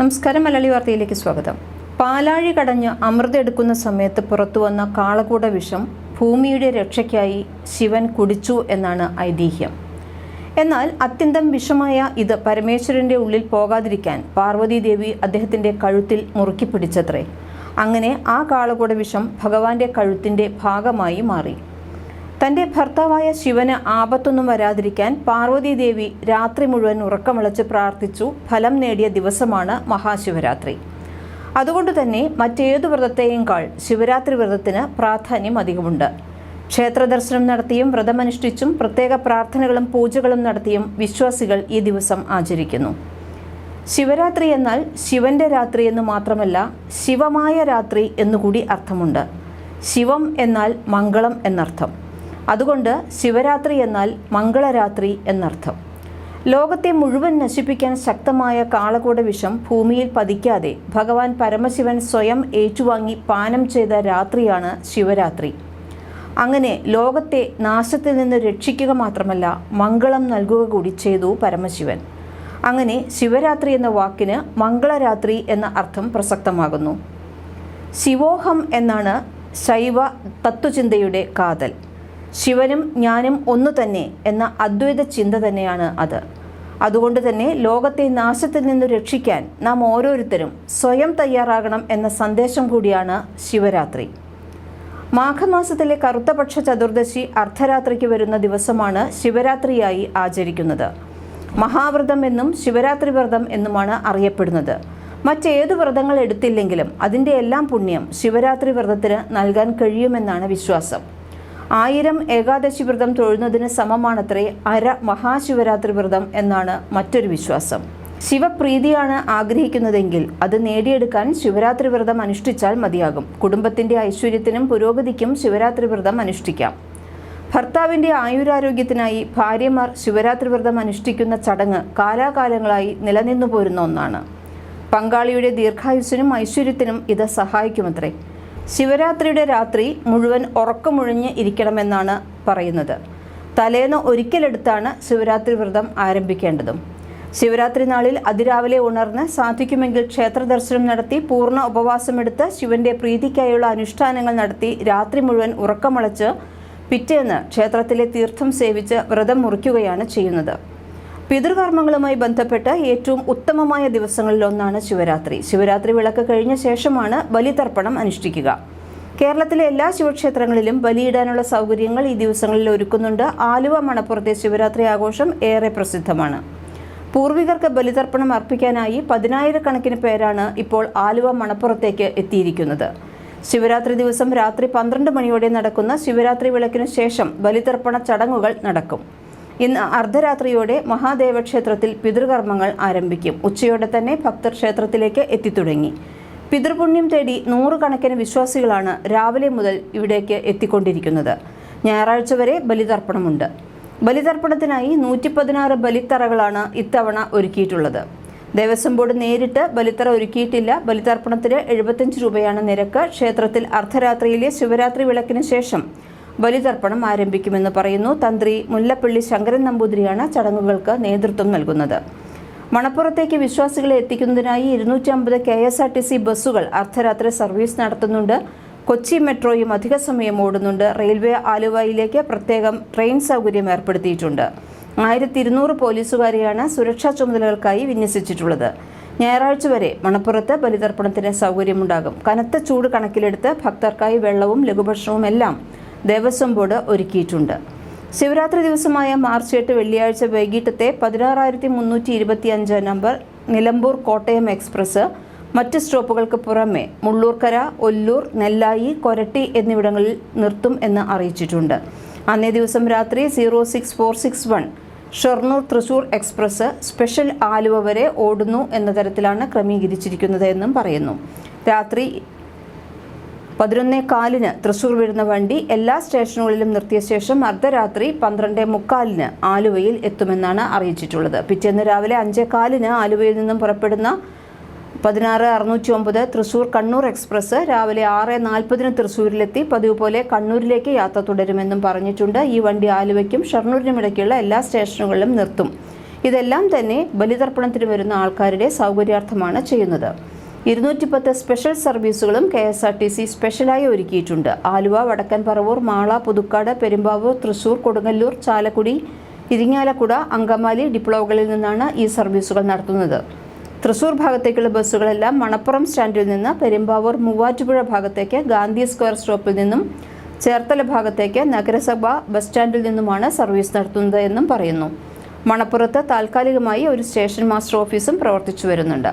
നമസ്കാരം മലയാളി വാർത്തയിലേക്ക് സ്വാഗതം. പാലാഴി കടഞ്ഞ് അമൃതെടുക്കുന്ന സമയത്ത് പുറത്തുവന്ന കാളകൂട വിഷം ഭൂമിയുടെ രക്ഷയ്ക്കായി ശിവൻ കുടിച്ചു എന്നാണ് ഐതിഹ്യം. എന്നാൽ അത്യന്തം വിഷമായ ഇത് പരമേശ്വരന്റെ ഉള്ളിൽ പോകാതിരിക്കാൻ പാർവതീദേവി അദ്ദേഹത്തിന്റെ കഴുത്തിൽ മുറുക്കി പിടിച്ചത്രേ. അങ്ങനെ ആ കാളകൂട വിഷം ഭഗവാന്റെ കഴുത്തിന്റെ ഭാഗമായി മാറി. തന്റെ ഭർത്താവായ ശിവന് ആപത്തൊന്നും വരാതിരിക്കാൻ പാർവതി ദേവി രാത്രി മുഴുവൻ ഉറക്കമിളച്ച് പ്രാർത്ഥിച്ചു ഫലം നേടിയ ദിവസമാണ് മഹാശിവരാത്രി. അതുകൊണ്ട് തന്നെ മറ്റേതു വ്രതത്തെയേക്കാൾ ശിവരാത്രി വ്രതത്തിന് പ്രാധാന്യം അധികമുണ്ട്. ക്ഷേത്ര ദർശനം നടത്തിയും വ്രതമനുഷ്ഠിച്ചും പ്രത്യേക പ്രാർത്ഥനകളും പൂജകളും നടത്തിയും വിശ്വാസികൾ ഈ ദിവസം ആചരിക്കുന്നു. ശിവരാത്രി എന്നാൽ ശിവന്റെ രാത്രി എന്ന് മാത്രമല്ല ശിവമായ രാത്രി എന്നുകൂടി അർത്ഥമുണ്ട്. ശിവം എന്നാൽ മംഗളം എന്നർത്ഥം. അതുകൊണ്ട് ശിവരാത്രി എന്നാൽ മംഗളരാത്രി എന്നർത്ഥം. ലോകത്തെ മുഴുവൻ നശിപ്പിക്കാൻ ശക്തമായ കാളകൂട വിഷം ഭൂമിയിൽ പതിക്കാതെ ഭഗവാൻ പരമശിവൻ സ്വയം ഏറ്റുവാങ്ങി പാനം ചെയ്ത രാത്രിയാണ് ശിവരാത്രി. അങ്ങനെ ലോകത്തെ നാശത്തിൽ നിന്ന് രക്ഷിക്കുക മാത്രമല്ല മംഗളം നൽകുക കൂടി ചെയ്തു പരമശിവൻ. അങ്ങനെ ശിവരാത്രി എന്ന വാക്കിന് മംഗളരാത്രി എന്ന അർത്ഥം പ്രസക്തമാകുന്നു. ശിവോഹം എന്നാണ് ശൈവ തത്വചിന്തയുടെ കാതൽ. ശിവനും ഞാനും ഒന്നു തന്നെ എന്ന അദ്വൈത ചിന്ത തന്നെയാണ് അത്. അതുകൊണ്ട് തന്നെ ലോകത്തെ നാശത്തിൽ നിന്ന് രക്ഷിക്കാൻ നാം ഓരോരുത്തരും സ്വയം തയ്യാറാകണം എന്ന സന്ദേശം കൂടിയാണ് ശിവരാത്രി. മാഘമാസത്തിലെ കറുത്തപക്ഷ ചതുർദശി അർദ്ധരാത്രിക്ക് വരുന്ന ദിവസമാണ് ശിവരാത്രിയായി ആചരിക്കുന്നത്. മഹാവ്രതം എന്നും ശിവരാത്രി വ്രതം എന്നുമാണ് അറിയപ്പെടുന്നത്. മറ്റേത് വ്രതങ്ങൾ എടുത്തില്ലെങ്കിലും അതിന്റെ എല്ലാം പുണ്യം ശിവരാത്രി വ്രതത്തിന് നൽകാൻ കഴിയുമെന്നാണ് വിശ്വാസം. ആയിരം ഏകാദശി വ്രതം തൊഴുന്നതിന് സമമാണത്രേ അര മഹാശിവരാത്രി വ്രതം എന്നാണ് മറ്റൊരു വിശ്വാസം. ശിവപ്രീതിയാണ് ആഗ്രഹിക്കുന്നതെങ്കിൽ അത് നേടിയെടുക്കാൻ ശിവരാത്രി വ്രതം അനുഷ്ഠിച്ചാൽ മതിയാകും. കുടുംബത്തിന്റെ ഐശ്വര്യത്തിനും പുരോഗതിക്കും ശിവരാത്രി വ്രതം അനുഷ്ഠിക്കാം. ഭർത്താവിന്റെ ആയുരാരോഗ്യത്തിനായി ഭാര്യമാർ ശിവരാത്രി വ്രതം അനുഷ്ഠിക്കുന്ന ചടങ്ങ് കാലാകാലങ്ങളായി നിലനിന്നു പോരുന്ന ഒന്നാണ്. പങ്കാളിയുടെ ദീർഘായുസ്സിനും ഐശ്വര്യത്തിനും ഇത് സഹായിക്കുമത്രേ. ശിവരാത്രിയുടെ രാത്രി മുഴുവൻ ഉറക്കമൊഴിഞ്ഞ് ഇരിക്കണമെന്നാണ് പറയുന്നത്. തലേന്ന് ഒരിക്കലെടുത്താണ് ശിവരാത്രി വ്രതം ആരംഭിക്കേണ്ടതും. ശിവരാത്രി നാളിൽ അതിരാവിലെ ഉണർന്ന് സാധിക്കുമെങ്കിൽ ക്ഷേത്ര ദർശനം നടത്തി പൂർണ ഉപവാസമെടുത്ത് ശിവന്റെ പ്രീതിക്കായുള്ള അനുഷ്ഠാനങ്ങൾ നടത്തി രാത്രി മുഴുവൻ ഉറക്കമളച്ച് പിറ്റേന്ന് ക്ഷേത്രത്തിലെ തീർത്ഥം സേവിച്ച് വ്രതം മുറിക്കുകയാണ് ചെയ്യുന്നത്. പിതൃകർമ്മങ്ങളുമായി ബന്ധപ്പെട്ട് ഏറ്റവും ഉത്തമമായ ദിവസങ്ങളിലൊന്നാണ് ശിവരാത്രി. ശിവരാത്രി വിളക്ക് കഴിഞ്ഞ ശേഷമാണ് ബലിതർപ്പണം അനുഷ്ഠിക്കുക. കേരളത്തിലെ എല്ലാ ശിവക്ഷേത്രങ്ങളിലും ബലിയിടാനുള്ള സൗകര്യങ്ങൾ ഈ ദിവസങ്ങളിൽ ഒരുക്കുന്നുണ്ട്. ആലുവ മണപ്പുറത്തെ ശിവരാത്രി ആഘോഷം ഏറെ പ്രസിദ്ധമാണ്. പൂർവികർക്ക് ബലിതർപ്പണം അർപ്പിക്കാനായി പതിനായിരക്കണക്കിന് പേരാണ് ഇപ്പോൾ ആലുവ മണപ്പുറത്തേക്ക് എത്തിയിരിക്കുന്നത്. ശിവരാത്രി ദിവസം രാത്രി പന്ത്രണ്ട് മണിയോടെ നടക്കുന്ന ശിവരാത്രി വിളക്കിനു ശേഷം ബലിതർപ്പണ ചടങ്ങുകൾ നടക്കും. ഇന്ന് അർദ്ധരാത്രിയോടെ മഹാദേവ ക്ഷേത്രത്തിൽ പിതൃകർമ്മങ്ങൾ ആരംഭിക്കും. ഉച്ചയോടെ തന്നെ ഭക്തർ ക്ഷേത്രത്തിലേക്ക് എത്തിത്തുടങ്ങി. പിതൃപുണ്യം തേടി നൂറുകണക്കിന് വിശ്വാസികളാണ് രാവിലെ മുതൽ ഇവിടേക്ക് എത്തിക്കൊണ്ടിരിക്കുന്നത്. ഞായറാഴ്ച വരെ ബലിതർപ്പണമുണ്ട്. ബലിതർപ്പണത്തിനായി നൂറ്റി പതിനാറ് ബലിത്തറകളാണ് ഇത്തവണ ഒരുക്കിയിട്ടുള്ളത്. ദേവസ്വം ബോർഡ് നേരിട്ട് ബലിത്തറ ഒരുക്കിയിട്ടില്ല. ബലിതർപ്പണത്തിന് എഴുപത്തഞ്ച് രൂപയാണ് നിരക്ക്. ക്ഷേത്രത്തിൽ അർദ്ധരാത്രിയിലെ ശിവരാത്രി വിളക്കിന് ശേഷം ബലിതർപ്പണം ആരംഭിക്കുമെന്ന് പറയുന്നു തന്ത്രി മുല്ലപ്പള്ളി ശങ്കരൻ നമ്പൂതിരിയാണ് ചടങ്ങുകൾക്ക് നേതൃത്വം നൽകുന്നത്. മണപ്പുറത്തേക്ക് വിശ്വാസികളെ എത്തിക്കുന്നതിനായി ഇരുന്നൂറ്റി അമ്പത് K S R T C ബസ്സുകൾ അർദ്ധരാത്രി സർവീസ് നടത്തുന്നുണ്ട്. കൊച്ചി മെട്രോയും അധിക സമയം ഓടുന്നുണ്ട്. റെയിൽവേ ആലുവയിലേക്ക് പ്രത്യേകം ട്രെയിൻ സൗകര്യം ഏർപ്പെടുത്തിയിട്ടുണ്ട്. ആയിരത്തി ഇരുന്നൂറ് പോലീസുകാരെയാണ് സുരക്ഷാ ചുമതലകൾക്കായി വിന്യസിച്ചിട്ടുള്ളത്. ഞായറാഴ്ച വരെ മണപ്പുറത്ത് ബലിതർപ്പണത്തിന് സൗകര്യമുണ്ടാകും. കനത്ത ചൂട് കണക്കിലെടുത്ത് ഭക്തർക്കായി വെള്ളവും ലഘുഭക്ഷണവും എല്ലാം ദേവസ്വം ബോർഡ് ഒരുക്കിയിട്ടുണ്ട്. ശിവരാത്രി ദിവസമായ മാർച്ച് എട്ട് വെള്ളിയാഴ്ച വൈകിട്ടത്തെ പതിനാറായിരത്തി മുന്നൂറ്റി ഇരുപത്തി അഞ്ച് നമ്പർ നിലമ്പൂർ കോട്ടയം എക്സ്പ്രസ് മറ്റ് സ്റ്റോപ്പുകൾക്ക് പുറമെ മുള്ളൂർക്കര ഒല്ലൂർ നെല്ലായി കൊരട്ടി എന്നിവിടങ്ങളിൽ നിർത്തും എന്ന് അറിയിച്ചിട്ടുണ്ട്. അന്നേ ദിവസം രാത്രി zero six four six one Shoranur Thrissur express special Aluva വരെ ഓടുന്നു എന്ന തരത്തിലാണ് ക്രമീകരിച്ചിരിക്കുന്നത് എന്നും പറയുന്നു. രാത്രി പതിനൊന്നേ കാലിന് തൃശൂർ വിടുന്ന വണ്ടി എല്ലാ സ്റ്റേഷനുകളിലും നിർത്തിയ ശേഷം അർദ്ധരാത്രി പന്ത്രണ്ട് മുക്കാലിന് ആലുവയിൽ എത്തുമെന്നാണ് അറിയിച്ചിട്ടുള്ളത്. പിറ്റേന്ന് രാവിലെ അഞ്ചേ കാലിന് ആലുവയിൽ നിന്നും പുറപ്പെടുന്ന പതിനാറ് അറുന്നൂറ്റി ഒമ്പത് തൃശൂർ കണ്ണൂർ എക്സ്പ്രസ് രാവിലെ ആറ് നാൽപ്പതിന് തൃശ്ശൂരിലെത്തി പതിവ് പോലെ കണ്ണൂരിലേക്ക് യാത്ര തുടരുമെന്നും പറഞ്ഞിട്ടുണ്ട്. ഈ വണ്ടി ആലുവയ്ക്കും ഷർണൂരിനും ഇടയ്ക്കുള്ള എല്ലാ സ്റ്റേഷനുകളിലും നിർത്തും. ഇതെല്ലാം തന്നെ ബലിതർപ്പണത്തിന് വരുന്ന ആൾക്കാരുടെ സൗകര്യാർത്ഥമാണ് ചെയ്യുന്നത്. ഇരുന്നൂറ്റി പത്ത് സ്പെഷ്യൽ സർവീസുകളും K S R T C സ്പെഷ്യലായി ഒരുക്കിയിട്ടുണ്ട്. ആലുവ വടക്കൻ പറവൂർ മാള പുതുക്കാട് പെരുമ്പാവൂർ തൃശൂർ കൊടുങ്ങല്ലൂർ ചാലക്കുടി ഇരിങ്ങാലക്കുട അങ്കമാലി ഡിപ്ലോകളിൽ നിന്നാണ് ഈ സർവീസുകൾ നടത്തുന്നത്. തൃശൂർ ഭാഗത്തേക്കുള്ള ബസ്സുകളെല്ലാം മണപ്പുറം സ്റ്റാൻഡിൽ നിന്ന് പെരുമ്പാവൂർ മൂവാറ്റുപുഴ ഭാഗത്തേക്ക് ഗാന്ധി സ്ക്വയർ സ്റ്റോപ്പിൽ നിന്നും ചേർത്തല ഭാഗത്തേക്ക് നഗരസഭ ബസ് സ്റ്റാൻഡിൽ നിന്നുമാണ് സർവീസ് നടത്തുന്നത് എന്നും പറയുന്നു. മണപ്പുറത്ത് താൽക്കാലികമായി ഒരു സ്റ്റേഷൻ മാസ്റ്റർ ഓഫീസും പ്രവർത്തിച്ചു വരുന്നുണ്ട്.